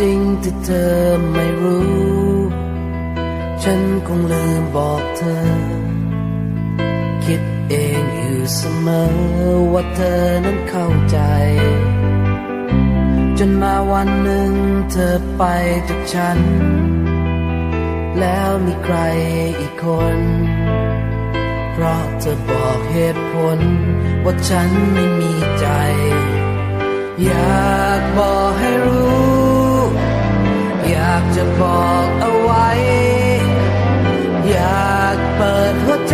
จริงแต่เธอไม่รู้ ฉันคงลืมบอกเธอ คิดเองอยู่เสมอว่าเธอนั้นเข้าใจ จนมาวันหนึ่งเธอไปจากฉัน แล้วมีใครอีกคน เพราะเธอบอกเหตุผล ว่าฉันไม่มีใจ อยากบอกให้รู้ จะบอกเอาไว้ อยากเปิดหัวใจ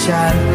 รู้